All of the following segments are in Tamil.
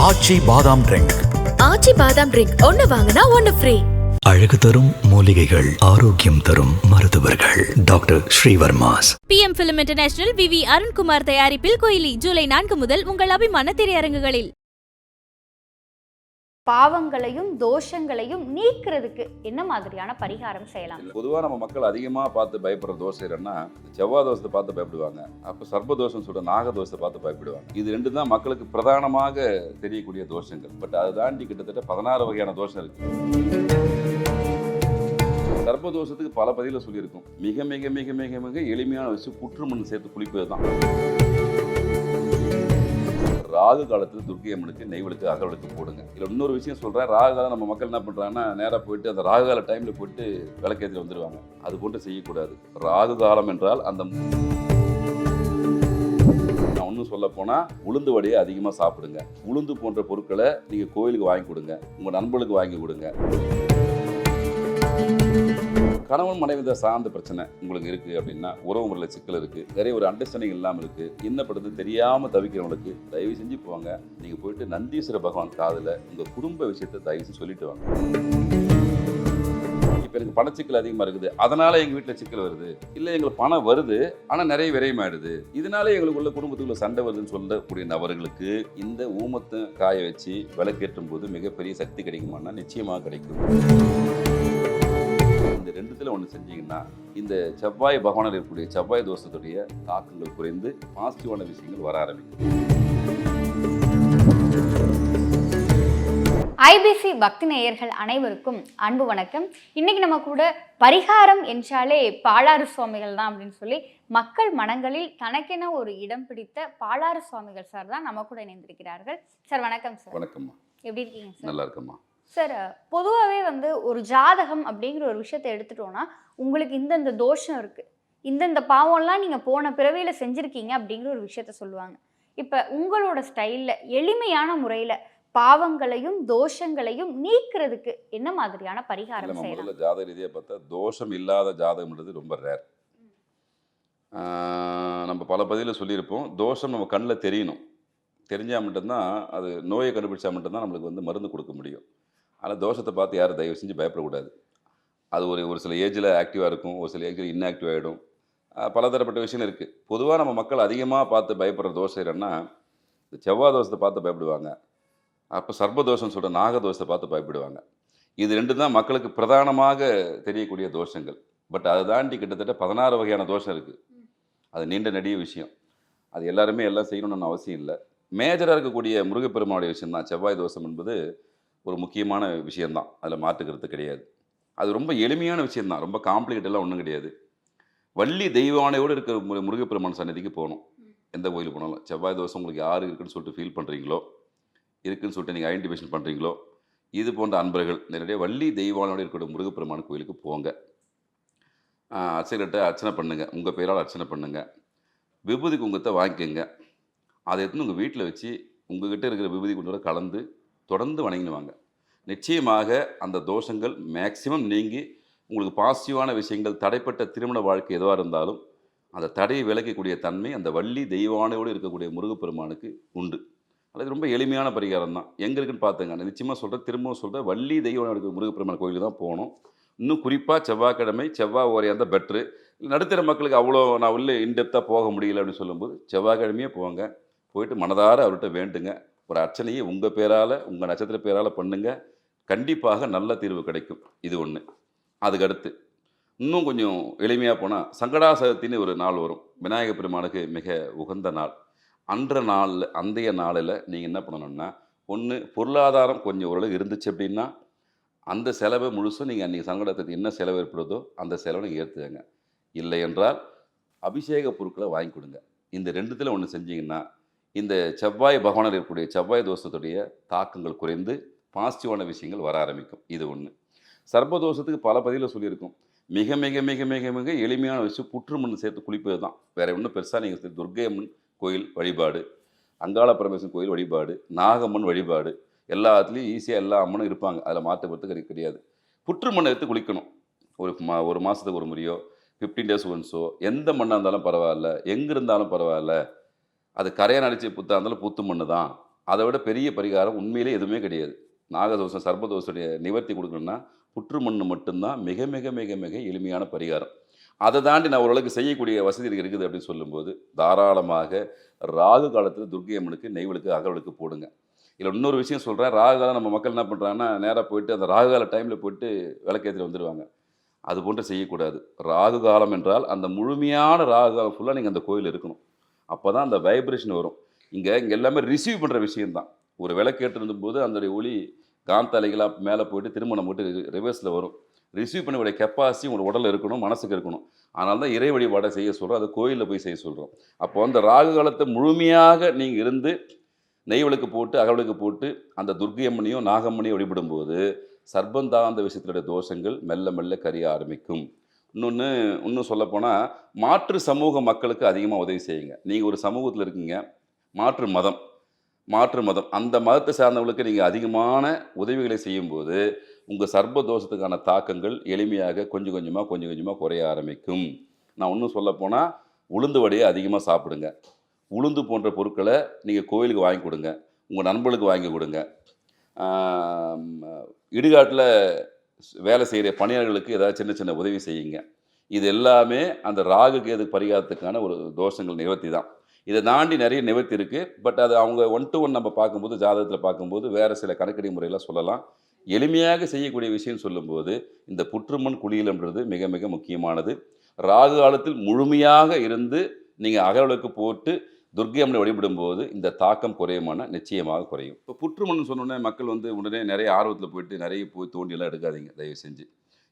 ஆச்சி பாதாம் ட்ரிங்க் ஆச்சி பாதாம் ட்ரிங்க் ஒன்னு வாங்கினா ஒன்னு ஃப்ரீ அழகு தரும் மூலிகைகள் ஆரோக்கியம் தரும் மருத்துவர்கள். Doctor Srivarmas. PM film international V V Arunkumar தயாரிப்பில் கோயிலி ஜூலை நான்கு முதல் உங்கள் அபிமான திரையரங்குகளில். பாவங்களையும் தோஷங்களையும் நீக்கிறதுக்கு என்ன மாதிரியான பரிகாரம் செய்யலாம்? பொதுவாக நம்ம மக்கள் அதிகமாக பார்த்து பயப்படுற தோசை என்னன்னா செவ்வாய் தோசத்தை பார்த்து பயப்படுவாங்க. அப்போ சர்ப்ப தோஷம் சொல்ற நாக தோஷத்தை பார்த்து பயப்படுவாங்க. இது ரெண்டு தான் மக்களுக்கு பிரதானமாக தெரியக்கூடிய தோஷங்கள். பட் அதை தாண்டி கிட்டத்தட்ட பதினாறு வகையான தோஷம் இருக்கு. சர்ப்ப தோஷத்துக்கு பல பதிவில் சொல்லியிருக்கோம். மிக மிக மிக மிக மிக எளிமையான விஷயம் புற்றுமண் சேர்த்து குளிப்பது தான் ராகு காலத்தில் துர்க்கை அம்மனுக்கு நெய்வெளுக்கு அகவெளுக்கு போடுங்க. இதில் இன்னொரு விஷயம் சொல்கிறேன் ராகு காலம் நம்ம மக்கள் என்ன பண்ணுறாங்கன்னா நேராக போயிட்டு அந்த ராகு கால டைமில் போயிட்டு விளக்கேற்றி வந்துடுவாங்க அது போன்று செய்யக்கூடாது. ராகு காலம் என்றால் அந்த நான் ஒன்றும் சொல்ல போனால் உளுந்து வடையை அதிகமாக சாப்பிடுங்க. உளுந்து போன்ற பொருட்களை நீங்கள் கோயிலுக்கு வாங்கி கொடுங்க. உங்கள் நண்பர்களுக்கு வாங்கி கொடுங்க. கணவன் மனைவி தான் சார்ந்த பிரச்சனை உங்களுக்கு இருக்குது அப்படின்னா உறவு முறையில் சிக்கல் இருக்குது நிறைய ஒரு அண்டர்ஸ்டாண்டிங் இல்லாமல் இருக்குது என்ன படுறது தெரியாமல் தவிக்கிறவங்களுக்கு தயவு செஞ்சு போவாங்க நீங்கள் போயிட்டு நந்தீஸ்வர பகவான் காதில் உங்கள் குடும்ப விஷயத்தை தயவு செஞ்சு சொல்லிட்டு வாங்க. இப்போ எனக்கு பணச்சிக்கல் அதிகமாக இருக்குது. அதனால் எங்கள் வீட்டில் சிக்கல் வருது. இல்லை எங்களுக்கு பணம் வருது ஆனால் நிறைய விரயமாயிடுது. இதனால எங்களுக்குள்ள குடும்பத்துக்குள்ள சண்டை வருதுன்னு சொல்லக்கூடிய நபர்களுக்கு இந்த ஊமத்தை காய வச்சு விளக்கேற்றும் போது மிகப்பெரிய சக்தி கிடைக்குமானா நிச்சயமாக கிடைக்கும். இந்த ரெண்டுத்துல ஒன்று செஞ்சீங்கன்னா இந்த செவ்வாய் பகவானில் இருக்கக்கூடிய செவ்வாய் தோஷத்துடைய தாக்கங்கள் குறைந்து பாசிட்டிவான விஷயங்கள் வர ஆரம்பிக்கும் ஐபிசி பக்தி நேயர்கள் அனைவருக்கும் அன்பு வணக்கம். இன்னைக்கு நம்ம கூட பரிகாரம் என்றாலே பாலாறு சுவாமிகள் தான் அப்படின்னு சொல்லி மக்கள் மனங்களில் தனக்கென ஒரு இடம் பிடித்த பாலாறு சுவாமிகள் சார் தான் நம்ம கூட இணைந்திருக்கிறார்கள். சார் வணக்கம் சார். வணக்கம்மா. எப்படி இருக்கீங்க சார்? நல்லா இருக்கம்மா. சார் பொதுவாகவே வந்து ஒரு ஜாதகம் அப்படிங்கிற ஒரு விஷயத்தை எடுத்துட்டோம்னா உங்களுக்கு இந்தந்த தோஷம் இருக்கு. இந்தந்த பாவம்லாம் நீங்கள் போன பிறவியில் செஞ்சுருக்கீங்க அப்படிங்கிற ஒரு விஷயத்த சொல்லுவாங்க. இப்போ உங்களோட ஸ்டைலில் எளிமையான முறையில் பாவங்களையும் தோஷங்களையும் நீக்கிறதுக்கு என்ன மாதிரியான பரிகாரம் முதல்ல ஜாதக ரீதியாக பார்த்தா தோஷம் இல்லாத ஜாதகம்ன்றது ரொம்ப ரேர் நம்ம பல பதிவில் சொல்லியிருப்போம். தோஷம் நம்ம கண்ணில் தெரியணும். தெரிஞ்சால் மட்டும்தான் அது நோயை கண்டுபிடிச்சா மட்டும்தான் நம்மளுக்கு வந்து மருந்து கொடுக்க முடியும். ஆனால் தோஷத்தை பார்த்து யாரும் தயவு செஞ்சு பயப்படக்கூடாது. அது ஒரு ஒரு சில ஏஜில் ஆக்டிவாக இருக்கும் ஒரு சில ஏஜில் இன்ஆக்டிவ் ஆகிடும் பலதரப்பட்ட விஷயம் இருக்குது பொதுவாக நம்ம மக்கள் அதிகமாக பார்த்து பயப்படுற தோஷம் என்னென்னா இந்த செவ்வாய் தோஷத்தை பார்த்து பயப்படுவாங்க. அப்போ சர்ப்பதோஷம் சொல்கிற நாகதோஷத்தை பார்த்து பயப்படுவாங்க. இது ரெண்டு தான் மக்களுக்கு பிரதானமாக தெரியக்கூடிய தோஷங்கள். பட் அதை தாண்டி கிட்டத்தட்ட பதினாறு வகையான தோஷம் இருக்குது அது நீண்ட நெடிய விஷயம். அது எல்லாருமே எல்லாம் செய்யணும்னு அவசியம் இல்லை. மேஜராக இருக்கக்கூடிய முருகப்பெருமானுடைய விஷயம் தான் செவ்வாய் தோஷம் என்பது ஒரு முக்கியமான விஷயம்தான் அதில் மாற்றுக்கிறது கிடையாது. அது ரொம்ப எளிமையான விஷயம்தான் ரொம்ப காம்ப்ளிகேட் எல்லாம் ஒன்றும் கிடையாது. வள்ளி தெய்வானையோடு இருக்கிற முருகப்பெருமான் சன்னதிக்கு போகணும். எந்த கோயிலுக்கு போனாலும். செவ்வாய் தோஷம் உங்களுக்கு யார் இருக்குன்னு சொல்லிட்டு ஃபீல் பண்ணுறீங்களோ இருக்குன்னு சொல்லிட்டு நீங்கள் ஐடென்டிஃபிகேஷன் பண்ணுறீங்களோ இது போன்ற அன்பர்கள் நேரடியாக வள்ளி தெய்வானோட இருக்கிற முருகப்பெருமான் கோயிலுக்கு போங்க. அர்ச்சகர்கிட்ட அர்ச்சனை பண்ணுங்க. உங்கள் பேரால் அர்ச்சனை பண்ணுங்க. விபூதி குங்கத்தை வாங்கிக்கோங்க. அதை எடுத்து உங்கள் வீட்டில் வச்சு உங்ககிட்ட இருக்கிற விபூதி குண்டோட கலந்து தொடர்ந்து வணங்கினுவாங்க நிச்சயமாக அந்த தோஷங்கள் மேக்சிமம் நீங்கி உங்களுக்கு பாசிட்டிவான விஷயங்கள் தடைப்பட்ட திருமண வாழ்க்கை எதுவாக இருந்தாலும் அந்த தடையை விளக்கக்கூடிய தன்மை அந்த வள்ளி தெய்வானையோடு இருக்கக்கூடிய முருகப்பெருமானுக்கு உண்டு. அது ரொம்ப எளிமையான பரிகாரம் தான். எங்கே இருக்குன்னு பார்த்துங்க நான் நிச்சயமாக சொல்கிறேன் திரும்பவும் சொல்கிறேன் வள்ளி தெய்வானை இருக்கிற முருகப்பெருமான் கோயிலுக்கு தான் போகணும். இன்னும் குறிப்பாக செவ்வாய்க்கிழமை செவ்வாய் ஓரையாக இருந்தால் பெட்ரு நடுத்தர மக்களுக்கு அவ்வளோ நான் உள்ளே இன்டெப்த்தாக போக முடியல அப்படின்னு சொல்லும்போது செவ்வாய்க்கிழமையே போங்க. போயிட்டு மனதார அவர்கிட்ட வேண்டுங்க. ஒரு அர்ச்சனையை உங்கள் பேரால் உங்கள் நட்சத்திர பேரால் பண்ணுங்கள் கண்டிப்பாக நல்ல தீர்வு கிடைக்கும். இது ஒன்று அதுக்கடுத்து இன்னும் கொஞ்சம் எளிமையாக போனால் சங்கடாசகத்தின்னு ஒரு நாள் வரும். விநாயகப் பெருமானுக்கு மிக உகந்த நாள். அன்ற நாளில் அந்தைய நாளில் நீங்கள் என்ன பண்ணணும்னா ஒன்று பொருளாதாரம் கொஞ்சம் ஓரளவு இருந்துச்சு அப்படின்னா அந்த செலவை முழுசும் நீங்கள் அன்றைக்கி சங்கடத்துக்கு என்ன செலவு ஏற்படுதோ அந்த செலவை நீங்கள் ஏற்றுக்கங்க இல்லை என்றால் அபிஷேக பொருட்களை வாங்கி கொடுங்க. இந்த ரெண்டுத்தில் ஒன்று செஞ்சீங்கன்னா இந்த செவ்வாய் பகவானில் இருக்கக்கூடிய செவ்வாய் தோஷத்துடைய தாக்கங்கள் குறைந்து பாசிட்டிவான விஷயங்கள் வர ஆரம்பிக்கும். இது ஒன்று சர்ப்பதோஷத்துக்கு பல பதிவில் சொல்லியிருக்கோம். மிக மிக மிக மிக மிக எளிமையான விஷயம் புற்றுமண் சேர்த்து குளிப்பது தான். வேறு ஒன்றும் பெருசாக நீங்கள் துர்க்கை அம்மன் கோயில் வழிபாடு அங்காள பரமேஸ்வரன் கோயில் வழிபாடு நாகம்மன் வழிபாடு எல்லாத்துலேயும் ஈஸியாக எல்லா அம்மனும் இருப்பாங்க. அதில் மாற்றப்படுறது கிடையாது கிடையாது. புற்றுமண்ணை எடுத்து குளிக்கணும். ஒரு மா ஒரு மாதத்துக்கு ஒரு முறையோ ஃபிஃப்டீன் டேஸ் ஒன்ஸோ எந்த மண்ணாக இருந்தாலும் பரவாயில்ல எங்கே இருந்தாலும் பரவாயில்ல அது கரையை அடிச்சு புத்தா இருந்தாலும் புத்து மண்ணு தான் அதை விட பெரிய பரிகாரம் உண்மையிலே எதுவுமே கிடையாது. நாகதோஷம் சர்ப்பதோஷடைய நிவர்த்தி கொடுக்கணும்னா புற்றுமண் மட்டும்தான் மிக மிக மிக மிக எளிமையான பரிகாரம். அதை தாண்டி நான் ஓரளவுக்கு செய்யக்கூடிய வசதி இருக்குது அப்படின்னு சொல்லும்போது தாராளமாக ராகு காலத்தில் துர்க்கை அம்மனுக்கு நெய்வலுக்கு அகவலுக்கு போடுங்க. இதில் இன்னொரு விஷயம் சொல்கிறேன் ராகு காலம் நம்ம மக்கள் என்ன பண்ணுறாங்கன்னா நேராக போயிட்டு அந்த ராகு கால டைமில் போயிட்டு விளக்கேற்றிட்டு வந்துடுவாங்க அது போன்று செய்யக்கூடாது. ராகு காலம் என்றால் அந்த முழுமையான ராகு காலம் ஃபுல்லாக நீங்கள் அந்த கோயில் இருக்கணும். அப்போ தான் அந்த வைப்ரேஷன் வரும். இங்கே இங்கே எல்லாமே ரிசீவ் பண்ணுற விஷயம்தான். ஒரு விளக்கேற்று போது அதனுடைய ஒளி காந்த அலைகளாக மேலே போயிட்டு திரும்ப நம்ம ரிவர்ஸில் வரும். ரிசீவ் பண்ணக்கூடிய கெப்பாசிட்டி உங்களோட உடலில் இருக்கணும் மனசுக்கு இருக்கணும். அதனால தான் இறை வழிபாடை செய்ய சொல்கிறோம் அதை கோயிலில் போய் செய்ய சொல்கிறோம் அப்போ அந்த ராகு காலத்தை முழுமையாக நீங்கள் இருந்து நெய் விளக்கு போட்டு அகவிளக்கு போட்டு அந்த துர்கையம்மனையும் நாகம்மனையும் வழிபடும்போது சர்பந்தாந்த விஷயத்தினுடைய தோஷங்கள் மெல்ல மெல்ல கரிய ஆரம்பிக்கும். இன்னொன்று இன்னும் சொல்லப்போனால் மாற்று சமூக மக்களுக்கு அதிகமாக உதவி செய்யுங்க. நீங்கள் ஒரு சமூகத்தில் இருக்கீங்க மாற்று மதம் மாற்று மதம் அந்த மதத்தை சார்ந்தவங்களுக்கு நீங்கள் அதிகமான உதவிகளை செய்யும்போது உங்கள் சர்ப்ப தோஷத்துக்கான தாக்கங்கள் எளிமையாக கொஞ்சம் கொஞ்சமாக கொஞ்சம் கொஞ்சமாக குறைய ஆரம்பிக்கும். நான் இன்னும் சொல்லப்போனால் உளுந்து வடையை அதிகமாக சாப்பிடுங்க. உளுந்து போன்ற பொருட்களை நீங்கள் கோயிலுக்கு வாங்கி கொடுங்க. உங்கள் நண்பர்களுக்கு வாங்கி கொடுங்க. இடுகாட்டில் வேலை செய்கிற பணியாளர்களுக்கு ஏதாவது சின்ன சின்ன உதவி செய்யுங்க. இது எல்லாமே அந்த ராகு கேது பரிகாரத்துக்கான ஒரு தோஷங்கள் நிவர்த்தி தான் இதை தாண்டி நிறைய நிவர்த்தி இருக்குது பட் அது அவங்க ஒன் டு ஒன் நம்ம பார்க்கும்போது ஜாதகத்தில் பார்க்கும்போது வேறு சில கணக்கடி முறையெல்லாம் சொல்லலாம். எளிமையாக செய்யக்கூடிய விஷயம் சொல்லும்போது இந்த புற்றுமண் குளியல்ன்றது மிக மிக முக்கியமானது. ராகு காலத்தில் முழுமையாக இருந்து நீங்கள் அகவலுக்கு போட்டு துர்கை அம்மனை வழிபடும்போது இந்த தாக்கம் குறையுமான நிச்சயமாக குறையும். இப்போ புற்றுமண் சொன்னோடனே மக்கள் வந்து உடனே நிறைய ஆர்வத்தில் போயிட்டு நிறைய போய் தோண்டியெல்லாம் எடுக்காதீங்க தயவு செஞ்சு.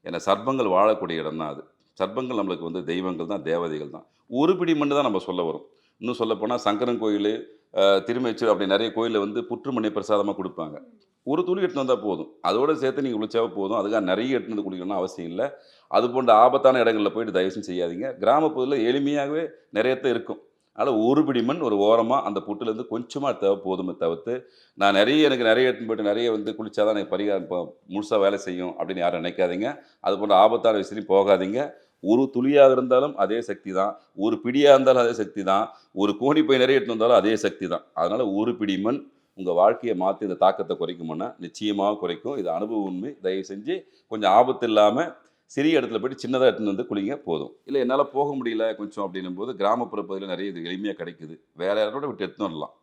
ஏன்னா சர்ப்பங்கள் வாழக்கூடிய இடம் தான் அது. சர்ப்பங்கள் நம்மளுக்கு வந்து தெய்வங்கள் தான் தேவதைகள் தான். ஒரு பிடி மண் தான் நம்ம சொல்ல வரும். இன்னும் சொல்லப்போனால் சங்கரன் கோயில் திருமைச்சூர் அப்படி நிறைய கோயிலில் வந்து புற்றுமண்ணை பிரசாதமாக கொடுப்பாங்க. ஒரு துளி எடுத்துன்னு வந்தால் போதும். அதோட சேர்த்து நீங்கள் குளிச்சாவே போதும். அதுக்காக நிறைய எடுத்துன்னு வந்து குளிக்கணும்னு அவசியம் இல்லை. அது போன்ற ஆபத்தான இடங்களில் போயிட்டு தயவு செய்யாதீங்க. கிராமப்பகுதியில் எளிமையாகவே நிறையத்த இருக்கும். அதனால் ஒரு பிடி மண் ஒரு ஓரமாக அந்த புட்டுலேருந்து கொஞ்சமாக தேவை போதுமே தவிர்த்து நான் நிறைய எனக்கு நிறைய எடுத்துன்னு போயிட்டு நிறைய வந்து குளிச்சாதான் எனக்கு பரிகாரம் இப்போ முழுசாக வேலை செய்யும் அப்படின்னு யாரும் நினைக்காதீங்க. அது போன்ற ஆபத்தான விஷயத்துலையும் போகாதீங்க. ஒரு துளியாக இருந்தாலும் அதே சக்தி தான் ஒரு பிடியாக இருந்தாலும் அதே சக்தி தான் ஒரு கோணி போய் நிறைய எடுத்து வந்தாலும் அதே சக்தி தான் அதனால் ஒரு பிடி மண் உங்கள் வாழ்க்கையை மாற்றி இந்த தாக்கத்தை குறைக்குமுன்னா நிச்சயமாக குறைக்கும். இது அனுபவ உண்மை. தயவு செஞ்சு கொஞ்சம் ஆபத்து இல்லாமல் சிறிய இடத்துல போயிட்டு சின்னதாக எடுத்துன்னு வந்து குளிங்க போதும். இல்லை என்னால் போக முடியல கொஞ்சம் அப்படின்னும் போது கிராமப்புற பகுதியில் நிறைய இது எளிமையாக கிடைக்குது. வேற யாரோட விட்டு எடுத்துன்னு வரலாம்.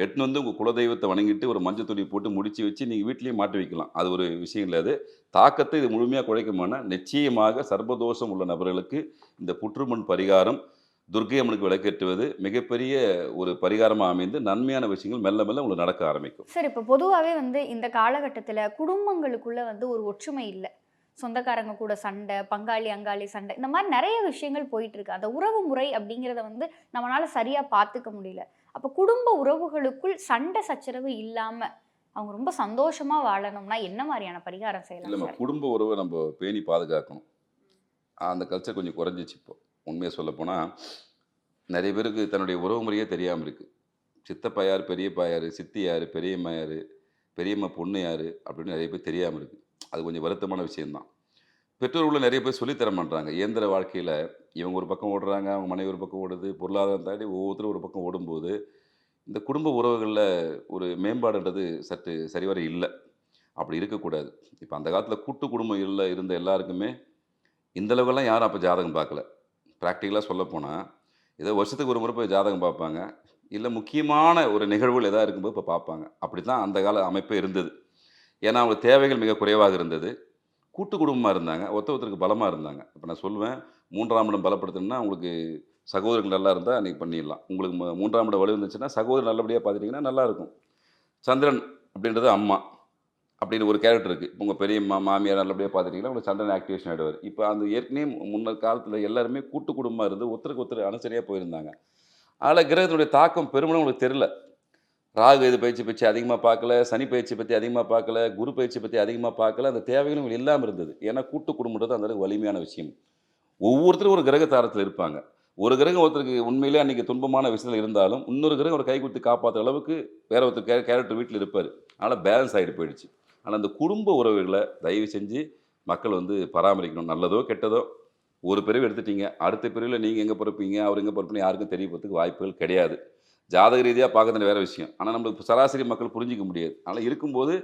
எடுத்துன்னு வந்து உங்கள் குலதெய்வத்தை வணங்கிட்டு ஒரு மஞ்சள் துணி போட்டு முடிச்சு வச்சு நீங்கள் வீட்லேயே மாட்டி வைக்கலாம். அது ஒரு விஷயம் இல்லை. அது தாக்கத்தை இது முழுமையாக குறைக்குமானா நிச்சயமாக சர்வதோஷம் உள்ள நபர்களுக்கு இந்த புற்றுமண் பரிகாரம் துர்க்கை அம்மனுக்கு விளக்கேற்றுவது மிகப்பெரிய ஒரு பரிகாரமாக அமைந்து நன்மையான விஷயங்கள் மெல்ல மெல்ல உங்களுக்கு நடக்க ஆரம்பிக்கும். சார் இப்போ பொதுவாகவே வந்து இந்த காலகட்டத்தில் குடும்பங்களுக்குள்ளே வந்து ஒரு ஒற்றுமை இல்லை. சொந்தக்காரங்க கூட சண்டை பங்காளி அங்காளி சண்டை இந்த மாதிரி நிறைய விஷயங்கள் போயிட்டு இருக்கு அந்த உறவு முறை அப்படிங்கிறத வந்து நம்மளால சரியா பார்த்துக்க முடியல. அப்போ குடும்ப உறவுகளுக்குள் சண்டை சச்சரவு இல்லாம அவங்க ரொம்ப சந்தோஷமா வாழணும்னா என்ன மாதிரியான பரிகாரம் செய்யலாம் சார்? குடும்ப உறவை நம்ம பேணி பாதுகாக்கணும். அந்த கல்ச்சர் கொஞ்சம் குறைஞ்சிச்சு இப்போ. உண்மையை சொல்லப்போனால் நிறைய பேருக்கு தன்னுடைய உறவு முறையே தெரியாமல் இருக்குது சித்தப்பா யார் பெரியப்பா யார் சித்தி யார் பெரியம்மா யார் பெரியம்மா பொண்ணு யார் அப்படின்னு நிறைய பேர் தெரியாமல் இருக்குது அது கொஞ்சம் வருத்தமான விஷயம்தான். பெற்றோர்களை நிறைய பேர் சொல்லித்தர மாட்டாங்க இயந்திர வாழ்க்கையில் இவங்க ஒரு பக்கம் ஓடுறாங்க அவங்க மனைவி ஒரு பக்கம் ஓடுது பொருளாதாரம் தாண்டி ஒவ்வொருத்தரும் ஒரு பக்கம் ஓடும்போது இந்த குடும்ப உறவுகளில் ஒரு மேம்பாடுன்றது சற்று சரிவர இல்லை. அப்படி இருக்கக்கூடாது. இப்போ அந்த காலத்தில் கூட்டு குடும்பம் இல்லை இருந்த எல்லாருக்குமே இந்தளவுக்கெல்லாம் யாரும் அப்போ ஜாதகம் பார்க்கல. ப்ராக்டிக்கலாக சொல்லப்போனால் ஏதோ வருஷத்துக்கு ஒரு முறை போய் ஜாதகம் பார்ப்பாங்க. இல்லை முக்கியமான ஒரு நிகழ்வுகள் எதாவது இருக்கும்போது இப்போ பார்ப்பாங்க. அப்படி தான் அந்த கால அமைப்பே இருந்தது. ஏன்னா அவங்க தேவைகள் மிக குறைவாக இருந்தது. கூட்டு குடும்பமாக இருந்தாங்க. ஒருத்த ஒருத்தருக்கு பலமாக இருந்தாங்க. இப்போ நான் சொல்லுவேன் மூன்றாம் இடம் பலப்படுத்தணும்னா உங்களுக்கு சகோதரர்கள் நல்லா இருந்தால் அன்றைக்கி பண்ணிடலாம். உங்களுக்கு மூன்றாம் இடம் வலு இருந்துச்சுன்னா சகோதரர் நல்லபடியாக பார்த்துட்டிங்கன்னா நல்லாயிருக்கும் சந்திரன் அப்படின்றது அம்மா அப்படின்னு ஒரு கேரக்டர் இருக்குது உங்கள் பெரியம்மா மாமியார் நல்லபடியாக பார்த்துட்டிங்கன்னா உங்களுக்கு சந்திரன் ஆக்டிவேஷன் ஆகிடுவார் இப்போ அந்த ஏற்கனவே முன்ன காலத்தில் எல்லாருமே கூட்டு குடும்பமாக இருந்து ஒருத்தருக்கு ஒருத்தர் அனுசரியாக போயிருந்தாங்க. அதில் கிரகத்தினுடைய தாக்கம் பெருமளவு உங்களுக்கு தெரில ராகு இது பயிற்சி பற்றி அதிகமாக பார்க்கல சனி பயிற்சி பற்றி அதிகமாக பார்க்கல குரு பயிற்சி பற்றி அதிகமாக பார்க்கல அந்த தேவைகளும் இல்லாமல் இருந்தது. ஏன்னா கூட்டு குடும்பன்றது அந்த அளவுக்கு வலிமையான விஷயம். ஒவ்வொருத்தரும் ஒரு கிரக தாரத்தில் இருப்பாங்க. ஒரு கிரகம் ஒருத்தருக்கு உண்மையிலே அன்றைக்கி துன்பமான விஷயத்தில் இருந்தாலும் இன்னொரு கிரகம் ஒரு கை கொடுத்து காப்பாற்றுற அளவுக்கு வேற ஒருத்தர் கே கேரக்டர் வீட்டில் இருப்பார். அதனால் பேலன்ஸ் ஆகிட்டு போயிடுச்சு. ஆனால் அந்த குடும்ப உறவுகளை தயவு செஞ்சு மக்கள் வந்து பராமரிக்கணும். நல்லதோ கெட்டதோ ஒரு பிரிவு எடுத்துட்டீங்க. அடுத்த பிரிவில் நீங்கள் எங்கே பிறப்பீங்க? அவர் எங்கே பிறப்பீங்க யாருக்கும் தெரிய போகிறதுக்கு வாய்ப்புகள் கிடையாது. ஜாதக ரீதியாக பார்க்கறது வேற விஷயம். ஆனால் நம்மளுக்கு சராசரி மக்கள் புரிஞ்சிக்க முடியாது. அதனால் இருக்கும்போது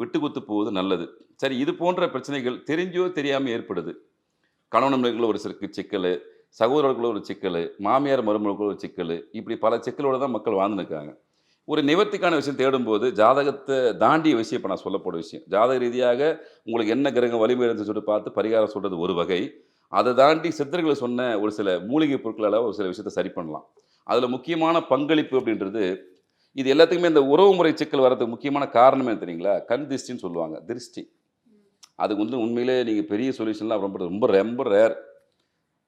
விட்டு குத்து போவது நல்லது. சரி இது போன்ற பிரச்சனைகள் தெரிஞ்சோ தெரியாமல் ஏற்படுது. கணவன் ஒரு சிற்கு சிக்கல் சகோதரர்களுக்குள்ள ஒரு சிக்கல் மாமியார் மருமகளுக்குள்ள ஒரு சிக்கல் இப்படி பல சிக்கலோட தான் மக்கள் வாழ்ந்துன்னு இருக்காங்க. ஒரு நிவர்த்திக்கான விஷயம் தேடும்போது ஜாதகத்தை தாண்டிய விஷயம் இப்போ நான் சொல்லப்போட விஷயம். ஜாதக ரீதியாக உங்களுக்கு என்ன கிரகம் வலிமை இருந்து சொல்லிட்டு பார்த்து பரிகாரம் சொல்கிறது ஒரு வகை. அதை தாண்டி சித்தர்கள் சொன்ன ஒரு சில மூலிகை பொருட்களால் ஒரு சில விஷயத்தை சரி பண்ணலாம். அதில் முக்கியமான பங்களிப்பு அப்படின்றது இது எல்லாத்துக்குமே இந்த உறவுமுறை சிக்கல் வரதுக்கு முக்கியமான காரணமே தெரியுங்களா? கண் திருஷ்டின்னு சொல்லுவாங்க திருஷ்டி. அதுக்கு வந்து உண்மையிலே நீங்கள் பெரிய சொல்யூஷன்லாம் ரொம்ப ரொம்ப ரொம்ப ரேர்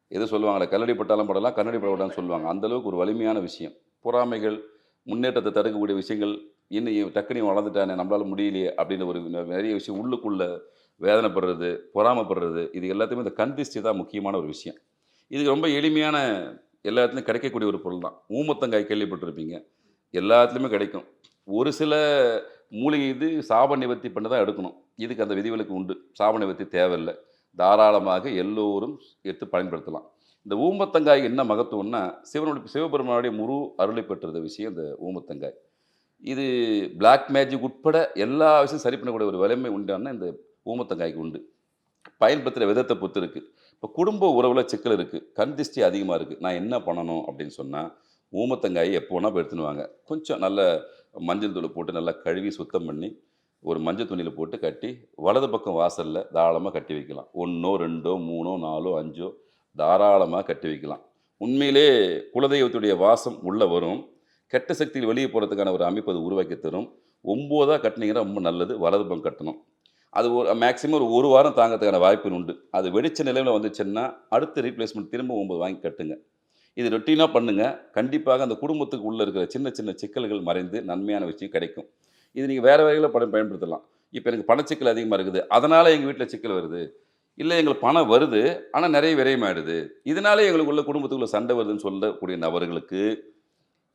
எது சொல்லுவாங்களே கல்லடி பட்டாலும் படலாம் கண்ணடி படலாம் சொல்லுவாங்க. அந்த அளவுக்கு ஒரு வலிமையான விஷயம். பொறாமைகள் முன்னேற்றத்தை தடுக்கக்கூடிய விஷயங்கள் இன்னும் டக்குனி வளர்ந்துட்டானே நம்மளால் முடியலையே அப்படின்னு ஒரு நிறைய விஷயம் உள்ளுக்குள்ளே வேதனைப்படுறது பொறாமைப்படுறது இது எல்லாத்தையுமே இந்த கண் திருஷ்டி தான் முக்கியமான ஒரு விஷயம். இது ரொம்ப எளிமையான எல்லா இடத்துலையும் கிடைக்கக்கூடிய ஒரு பொருள் தான் ஊமத்தங்காய் கேள்விப்பட்டிருப்பீங்க. எல்லாத்துலேயுமே கிடைக்கும். ஒரு சில மூலிகை இது சாப நிவர்த்தி பண்ணி தான் எடுக்கணும். இதுக்கு அந்த விதிவிலக்கு உண்டு. சாப நிவர்த்தி தேவையில்லை. தாராளமாக எல்லோரும் எடுத்து பயன்படுத்தலாம். இந்த ஊமத்தங்காய் என்ன மகத்துவம்னா சிவனுடைய சிவபெருமானுடைய முரு அருளை பெற்றது விஷயம் இந்த ஊமத்தங்காய். இது பிளாக் மேஜிக் உட்பட எல்லா விஷயம் சரி பண்ணக்கூடிய ஒரு வலிமை உண்டான இந்த ஊமத்தங்காய்க்கு உண்டு. பயன்படுத்துகிற விதத்தை பொறுத்து இருக்குது இப்போ குடும்ப உறவில் சிக்கல் இருக்குது கண் திஷ்டி அதிகமாக இருக்குது நான் என்ன பண்ணணும் அப்படின்னு சொன்னால் ஊமத்தங்காயை எப்போ வேணால் போய் எடுத்துன்னு வாங்க. கொஞ்சம் நல்ல மஞ்சள் தூள் போட்டு நல்லா கழுவி சுத்தம் பண்ணி ஒரு மஞ்சள் துணியில் போட்டு கட்டி வலது பக்கம் வாசலில் தாராளமாக கட்டி வைக்கலாம். ஒன்றோ ரெண்டோ மூணோ நாலோ அஞ்சோ தாராளமாக கட்டி வைக்கலாம். உண்மையிலே குலதெய்வத்துடைய வாசம் உள்ளே வரும். கெட்ட சக்தியில் வெளியே போகிறதுக்கான ஒரு அமைப்பு அது உருவாக்கி தரும். ஒம்போதாக கட்டினீங்கன்னா ரொம்ப நல்லது. வலது பக்கம் கட்டணும். அது ஒரு மேக்ஸிமம் ஒரு ஒரு வாரம் தாங்கிறதுக்கான வாய்ப்பு உண்டு. அது வெடிச்ச நிலையில் வந்துச்சுன்னா அடுத்த ரீப்ளேஸ்மெண்ட் திரும்ப ஒம்பது வாங்கி கட்டுங்க. இது ரொட்டீனாக பண்ணுங்கள் கண்டிப்பாக அந்த குடும்பத்துக்கு உள்ளே இருக்கிற சின்ன சின்ன சிக்கல்கள் மறைந்து நன்மையான விஷயம் கிடைக்கும். இது நீங்கள் வேறு வகையில் பணம் பயன்படுத்தலாம். இப்போ எனக்கு பணச்சிக்கல் அதிகமாக இருக்குது. அதனால் எங்கள் வீட்டில் சிக்கல் வருது. இல்லை எங்களுக்கு பணம் வருது ஆனால் நிறைய விரயமாயிடுது இதனாலே எங்களுக்கு உள்ள குடும்பத்துக்குள்ள சண்டை வருதுன்னு சொல்லக்கூடிய நபர்களுக்கு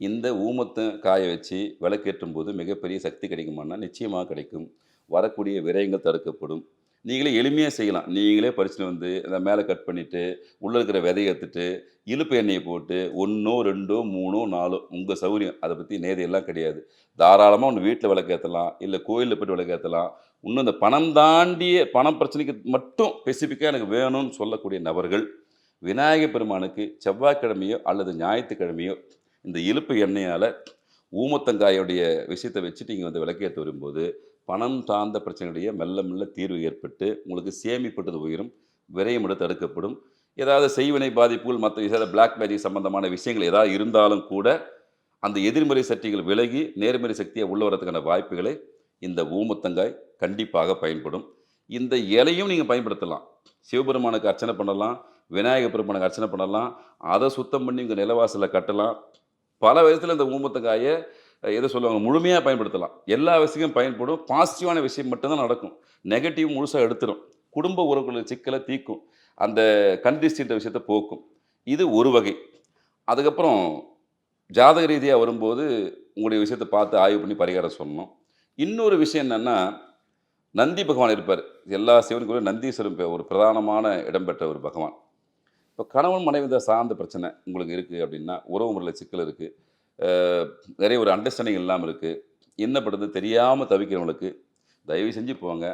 இந்த ஊமத்தை காய வச்சு விளக்கேற்றும் போது மிகப்பெரிய சக்தி கிடைக்குமானா நிச்சயமாக கிடைக்கும். வரக்கூடிய விரயங்கள் தடுக்கப்படும். நீங்களே எளிமையாக செய்யலாம். நீங்களே பறிச்சுட்டு வந்து அந்த மேலே கட் பண்ணிவிட்டு உள்ளே இருக்கிற விதையை எடுத்துட்டு இழுப்பு எண்ணெயை போட்டு ஒன்றோ ரெண்டோ மூணோ நாலோ உங்கள் சௌகரியம். அதை பற்றி நேதையெல்லாம் கிடையாது. தாராளமாக ஒன்று வீட்டில் விளக்கேற்றலாம் இல்லை கோயிலில் போய்ட்டு விளக்கேற்றலாம் இன்னும் இந்த பணம் தாண்டிய பணம் பிரச்சனைக்கு மட்டும் ஸ்பெசிஃபிக்காக எனக்கு வேணும்னு சொல்லக்கூடிய நபர்கள் விநாயகர் பெருமானுக்கு செவ்வாய்க்கிழமையோ அல்லது ஞாயிற்றுக்கிழமையோ இந்த இழுப்பு எண்ணெயால் ஊமத்தங்காயோடைய விஷயத்தை வச்சுட்டு இங்கே வந்து விளக்கேற்ற வரும்போது பணம் சார்ந்த பிரச்சனையுடைய மெல்ல மெல்ல தீர்வு ஏற்பட்டு உங்களுக்கு சேமிப்பட்டது உயரும் விரயமிட தடுக்கப்படும். ஏதாவது செய்வினை பாதிப்புகள் மற்ற ஏதாவது பிளாக் மேஜிக் சம்பந்தமான விஷயங்கள் ஏதாவது இருந்தாலும் கூட அந்த எதிர்மறை சக்திகள் விலகி நேர்மறை சக்தியை உள்ள வரதுக்கான வாய்ப்புகளை இந்த ஊமத்தங்காய் கண்டிப்பாக பயன்படும். இந்த இலையும் நீங்கள் பயன்படுத்தலாம். சிவபெருமானுக்கு அர்ச்சனை பண்ணலாம் விநாயகர் பெருமானுக்கு அர்ச்சனை பண்ணலாம் அதை சுத்தம் பண்ணி உங்கள் நிலவாசலில் கட்டலாம். பல விதத்தில் இந்த ஊமத்தங்காயை எதை சொல்லுவாங்க? முழுமையாக பயன்படுத்தலாம். எல்லா விஷயமும் பயன்படும். பாசிட்டிவான விஷயம் மட்டும்தான் நடக்கும். நெகட்டிவ் முழுசாக எடுத்துரும். குடும்ப உறவுகள் சிக்கலை தீக்கும் அந்த கண்டிஸ்டின்ற விஷயத்தை போக்கும். இது ஒரு வகை. அதுக்கப்புறம் ஜாதக ரீதியாக வரும்போது உங்களுடைய விஷயத்தை பார்த்து ஆய்வு பண்ணி பரிகாரம் சொல்லணும். இன்னொரு விஷயம் என்னென்னா நந்தி பகவான் இருப்பார். எல்லா சிவனுக்குள்ள நந்தீஸ்வரன் ஒரு பிரதானமான இடம் பெற்ற ஒரு பகவான். இப்போ கணவன் மனைவி தான் சார்ந்த பிரச்சனை உங்களுக்கு இருக்குது அப்படின்னா உறவு முறையில் சிக்கல் இருக்குது நிறைய ஒரு அண்டர்ஸ்டாண்டிங் இல்லாமல் இருக்குது என்ன பண்ணுறது தெரியாமல் தவிக்கிறவங்களுக்கு தயவு செஞ்சு போங்க.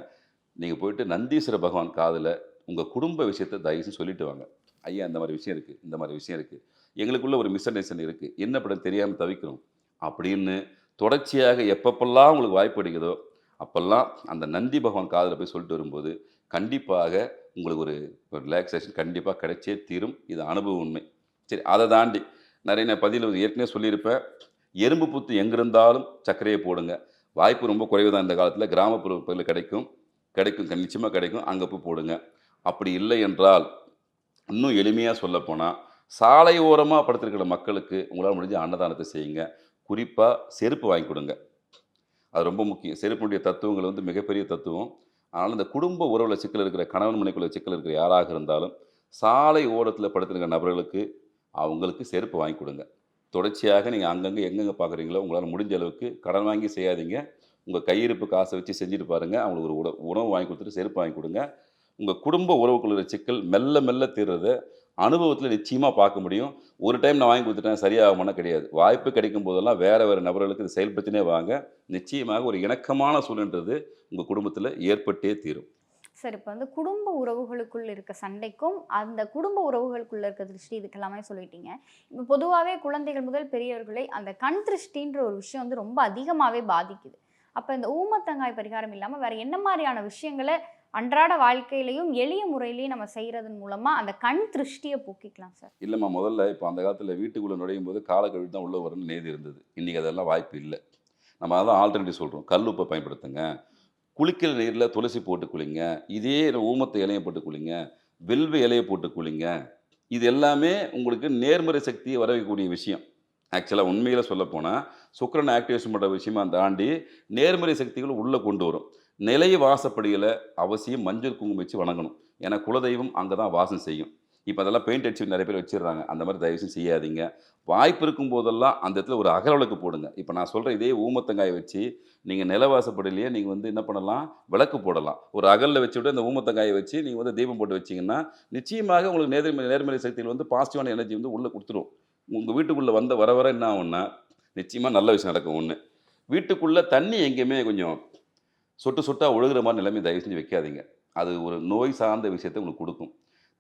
நீங்கள் போயிட்டு நந்தீஸ்வர பகவான் காதில் உங்கள் குடும்ப விஷயத்தை தயவு செஞ்சு சொல்லிட்டு வாங்க. ஐயா இந்த மாதிரி விஷயம் இருக்குது இந்த மாதிரி விஷயம் இருக்குது எங்களுக்குள்ள ஒரு மிஸ் அண்டர்ஸ்டாண்டிங் இருக்குது என்ன பண்ணுறது தெரியாமல் தவிக்கிறோம். அப்படின்னு தொடர்ச்சியாக எப்பப்பெல்லாம் உங்களுக்கு வாய்ப்பு கிடைக்குதோ அப்போல்லாம் அந்த நந்தி பகவான் காதில் போய் சொல்லிட்டு வரும்போது கண்டிப்பாக உங்களுக்கு ஒரு ரிலாக்ஸேஷன் கண்டிப்பாக கிடைச்சே தீரும். இது அனுபவ உண்மை. சரி அதை தாண்டி நிறைய நான் பதிவில் ஏற்கனவே சொல்லியிருப்பேன். எறும்பு புத்து எங்கே இருந்தாலும் சர்க்கரையை போடுங்க. வாய்ப்பு ரொம்ப குறைவு தான் இந்த காலத்தில். கிராமப்புற பகுதியில் கிடைக்கும். கிடைக்கும் நிச்சயமாக கிடைக்கும். அங்கே போய் போடுங்க. அப்படி இல்லை என்றால் இன்னும் எளிமையாக சொல்லப்போனால் சாலை ஓரமாக படுத்திருக்கிற மக்களுக்கு உங்களால் முடிஞ்ச அன்னதானத்தை செய்யுங்க. குறிப்பாக செருப்பு வாங்கி கொடுங்க. அது ரொம்ப முக்கியம். செருப்புடைய தத்துவங்கள் வந்து மிகப்பெரிய தத்துவம். ஆனால் இந்த குடும்ப உறவில் சிக்கல் இருக்கிற கணவன் மனைக்குள்ள சிக்கல் இருக்கிற யாராக இருந்தாலும் சாலை ஓரத்தில் படுத்திருக்கிற நபர்களுக்கு அவங்களுக்கு செருப்பு வாங்கி கொடுங்க. தொடர்ச்சியாக நீங்கள் அங்கங்கே எங்கெங்கே பார்க்குறீங்களோ உங்களால் முடிஞ்ச அளவுக்கு கடன் வாங்கி செய்யாதீங்க. உங்கள் கையிருப்பு காசை வச்சு செஞ்சுட்டு பாருங்கள் அவங்களுக்கு ஒரு உணவு உணவு வாங்கி கொடுத்துட்டு செருப்பு வாங்கி கொடுங்க. உங்கள் குடும்ப உறவுக்குள்ள சிக்கல் மெல்ல மெல்ல தீர்றதை அனுபவத்தில் நிச்சயமாக பார்க்க முடியும். ஒரு டைம் நான் வாங்கி கொடுத்துட்டேன் சரியாகுமானா கிடையாது. வாய்ப்பு கிடைக்கும் போதெல்லாம் வேறு வேறு நபர்களுக்கு இது செயல்படுத்தினே வாங்க நிச்சயமாக ஒரு இணக்கமான சூழ்நின்றது உங்கள் குடும்பத்தில் ஏற்பட்டே தீரும். சார் இப்போ வந்து குடும்ப உறவுகளுக்குள்ள இருக்க சண்டைக்கும் அந்த குடும்ப உறவுகளுக்குள்ள இருக்க திருஷ்டி இதுக்கெல்லாமே சொல்லிட்டீங்க. இப்போ பொதுவாகவே குழந்தைகள் முதல் பெரியவர்களை அந்த கண் திருஷ்டின்ற ஒரு விஷயம் வந்து ரொம்ப அதிகமாகவே பாதிக்குது. அப்போ இந்த ஊமத்தங்காய் பரிகாரம் இல்லாமல் வேற என்ன மாதிரியான விஷயங்களை அன்றாட வாழ்க்கையிலையும் எளிய முறையிலையும் நம்ம செய்யறதன் மூலமா அந்த கண் திருஷ்டியை போக்கிக்கலாம் சார்? இல்லைம்மா முதல்ல இப்போ அந்த காலத்தில் வீட்டுக்குள்ளே நுழையும் போது காலை கழுவி தான் உள்ளே வரணும்னு நேதி இருந்தது. இன்றைக்கி அதெல்லாம் வாய்ப்பு இல்லை. நம்ம அதான் ஆல்டர்னேட்டிவ் சொல்கிறோம் கல் உப்பை பயன்படுத்துங்க. குளிக்கிற நீரில் துளசி போட்டு குளிங்க. இதே ஊமத்தை இலையை போட்டு குளிங்க. வெல்வ இலையை போட்டு குளிங்க. இது எல்லாமே உங்களுக்கு நேர்மறை சக்தியை வரவைக்கக்கூடிய விஷயம். ஆக்சுவலாக உண்மையில் சொல்லப்போனால் சுக்கிரன் ஆக்டிவேஷன் பண்ணுற விஷயமா தாண்டி நேர்மறை சக்திகள் உள்ளே கொண்டு வரும். நிலை வாசப்படியில் அவசியம் மஞ்சள் குங்குமம் வச்சு வணங்கணும். ஏன்னா குலதெய்வம் அங்கே தான் வாசம் செய்யும். இப்போ அதெல்லாம் பெயிண்ட் அடிச்சு நிறைய பேர் வச்சிடுறாங்க. அந்த மாதிரி தயவு செய்யாதீங்க. வாய்ப்பு இருக்கும் போதெல்லாம் அந்த இடத்துல ஒரு அகலவிளக்கு போடுங்க. இப்போ நான் சொல்கிற இதே ஊமத்தங்காயை வச்சு நீங்கள் நிலவாசப்படிலேயே நீங்கள் வந்து என்ன பண்ணலாம்? விளக்கு போடலாம். ஒரு அகலில் வச்சு விட்டு இந்த ஊமத்தங்காயை வச்சு நீங்கள் வந்து தீபம் போட்டு வச்சிங்கன்னா நிச்சயமாக உங்களுக்கு நேர்மறை நேர்மறை சக்திகள் வந்து பாசிட்டிவான எனர்ஜி வந்து உள்ளே கொடுத்துரும் உங்கள் வீட்டுக்குள்ளே வந்த வர வர என்ன ஆகும்னா நிச்சயமாக நல்ல விஷயம் நடக்கும் ஒன்று வீட்டுக்குள்ளே தண்ணி எங்கேயுமே கொஞ்சம் சொட்டு சொட்டாக ஒழுகுற மாதிரி நிலைமை தயவு செஞ்சு வைக்காதீங்க. அது ஒரு நோய் சார்ந்த விஷயத்தை உங்களுக்கு கொடுக்கும்.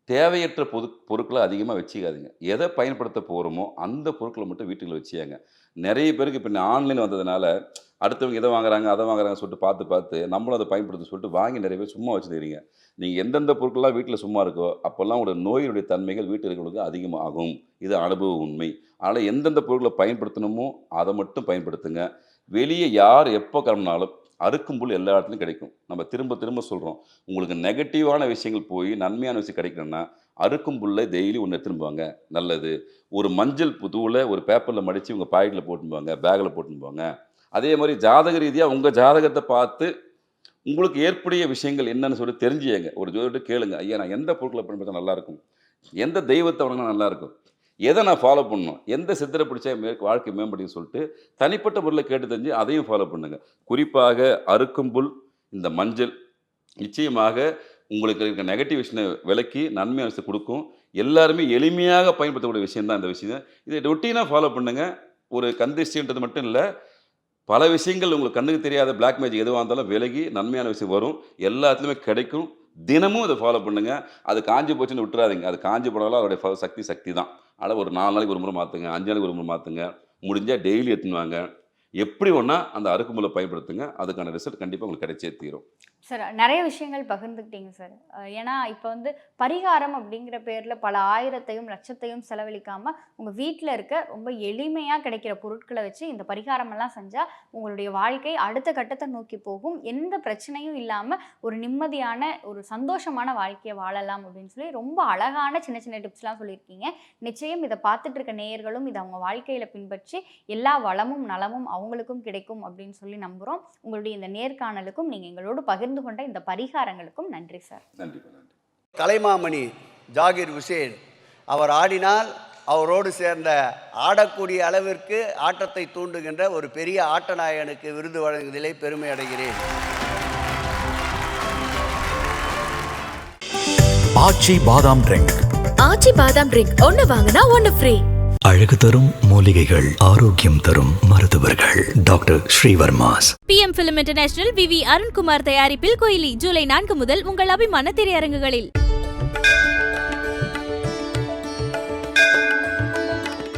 தேவையற்ற பொது பொருட்களை அதிகமாக வச்சுக்காதீங்க. எதை பயன்படுத்த போகிறோமோ அந்த பொருட்களை மட்டும் வீட்டுக்குள்ள வச்சுயாங்க நிறைய பேருக்கு இப்போ ஆன்லைன் வந்ததுனால அடுத்தவங்க எதை வாங்குறாங்க அதை வாங்குறாங்க சொல்லிட்டு பார்த்து பார்த்து நம்மளும் அதை பயன்படுத்த சொல்லிட்டு வாங்கி நிறைய பேர் சும்மா வச்சுருக்கீங்க நீங்கள் எந்தெந்த பொருட்கள்லாம் வீட்டில் சும்மா இருக்கோ அப்போல்லாம் உங்களோட நோயினுடைய தன்மைகள் வீட்டில் இருக்கிறவங்களுக்கு அதிகமாகும். இது அனுபவ உண்மை. அதனால் எந்தெந்த பொருட்களை பயன்படுத்தணுமோ அதை மட்டும் பயன்படுத்துங்க. வெளியே யார் எப்போ கிளம்பினாலும் அறுக்கும் புல் எல்லா இடத்துலையும் கிடைக்கும். நம்ம திரும்ப திரும்ப சொல்கிறோம் உங்களுக்கு நெகட்டிவான விஷயங்கள் போய் நன்மையான விஷயம் கிடைக்கணும்னா அறுக்கும் புல்லை டெய்லி ஒன்று எடுத்துன்னு நல்லது. ஒரு மஞ்சள் புதுவில் ஒரு பேப்பரில் மடித்து உங்கள் பாக்கெட்டில் போட்டுன்னு போங்க. பேக்கில் போட்டுன்னு போங்க. அதே மாதிரி ஜாதக ரீதியாக உங்கள் ஜாதகத்தை பார்த்து உங்களுக்கு ஏற்புடைய விஷயங்கள் என்னன்னு சொல்லி தெரிஞ்சுங்க ஒரு ஜோதிட்டு கேளுங்க. ஐயா நான் எந்த பொருட்களை பயன்படுத்த நல்லாயிருக்கும் எந்த தெய்வத்தை வணங்கினா நல்லாயிருக்கும் எதை நான் ஃபாலோ பண்ணணும்? எந்த சித்தரை பிடிச்சா மே வாழ்க்கை மேம்படுன்னு சொல்லிட்டு தனிப்பட்ட முறையில் கேட்டு தெரிஞ்சு அதையும் ஃபாலோ பண்ணுங்க. குறிப்பாக அறுக்கும்புல் இந்த மஞ்சள் நிச்சயமாக உங்களுக்கு இருக்க நெகட்டிவ் விஷயம் விலக்கி நன்மை விஷயம் கொடுக்கும். எல்லாருமே எளிமையாக பயன்படுத்தக்கூடிய விஷயம் தான் இந்த விஷயம். இதை ரொட்டீனாக ஃபாலோ பண்ணுங்க. ஒரு கந்திஷ்டின்றது மட்டும் இல்லை பல விஷயங்கள் உங்களுக்கு கண்ணுக்கு தெரியாத பிளாக் மேஜிக் எதுவாக இருந்தாலும் விலகி நன்மையான விஷயம் வரும். எல்லாத்துலேயுமே கிடைக்கும். தினமும் இதை ஃபாலோ பண்ணுங்கள் அது காஞ்சி போச்சுன்னு விட்டுறாதீங்க. அது காஞ்சி போனாலும் அதோடைய சக்தி சக்தி தான் ஆனால் ஒரு நாலு நாளைக்கு ஒரு முறை மாற்றுங்க அஞ்சு நாளைக்கு ஒரு முறை மாற்றுங்க முடிஞ்சால் டெய்லி எடுத்துன்னு வாங்க. எப்படி ஒன்றா அந்த அறுக்குமுறை பயன்படுத்துங்க அதுக்கான ரிசல்ட் கண்டிப்பாக உங்களுக்கு கிடைச்சே தீரும். சார் நிறைய விஷயங்கள் பகிர்ந்துக்கிட்டீங்க சார். ஏன்னா இப்போ வந்து பரிகாரம் அப்படிங்கிற பேரில் பல ஆயிரத்தையும் லட்சத்தையும் செலவழிக்காமல் உங்கள் வீட்டில் இருக்க ரொம்ப எளிமையாக கிடைக்கிற பொருட்களை வச்சு இந்த பரிகாரமெல்லாம் செஞ்சால் உங்களுடைய வாழ்க்கை அடுத்த கட்டத்தை நோக்கி போகும். எந்த பிரச்சனையும் இல்லாமல் ஒரு நிம்மதியான ஒரு சந்தோஷமான வாழ்க்கையை வாழலாம் அப்படின்னு சொல்லி ரொம்ப அழகான சின்ன சின்ன டிப்ஸ்லாம் சொல்லியிருக்கீங்க. நிச்சயம் இதை பார்த்துட்டு இருக்க நேயர்களும் இதை அவங்க வாழ்க்கையில் பின்பற்றி எல்லா வளமும் நலமும் அவங்களுக்கும் கிடைக்கும் அப்படின்னு சொல்லி நம்புகிறோம் உங்களுடைய இந்த நேர்காணலுக்கும் நீங்கள் எங்களோடு பகிர்ந்து கொண்ட இந்த பரிகாரங்களுக்கும் நன்றி சார். நன்றிப்பா நன்றி. கலைமாமணி ஜாகிர் ஹுசேன் அவர் ஆடினால் அவரோடு சேர்ந்த ஆடக்கூடிய அளவிற்கு ஆட்டத்தை தூண்டுகின்ற ஒரு பெரிய ஆட்டநாயகனுக்கு விருது வழங்குவதிலே பெருமை அடைகிறேன். ஆச்சி பாதாம் ட்ரிங்க் ஆச்சி பாதாம் ட்ரிங்க் ஒன்னு வாங்கினா ஒன்னு ஃப்ரீ அழகு தரும் மூலிகைகள் ஆரோக்கியம் தரும் மருத்துவர்கள். Doctor Srivarma's. P M film international V V Arunkumar தயாரிப்பில் கோயிலி ஜூலை நான்கு முதல் உங்கள் அபிமான திரையரங்குகளில்.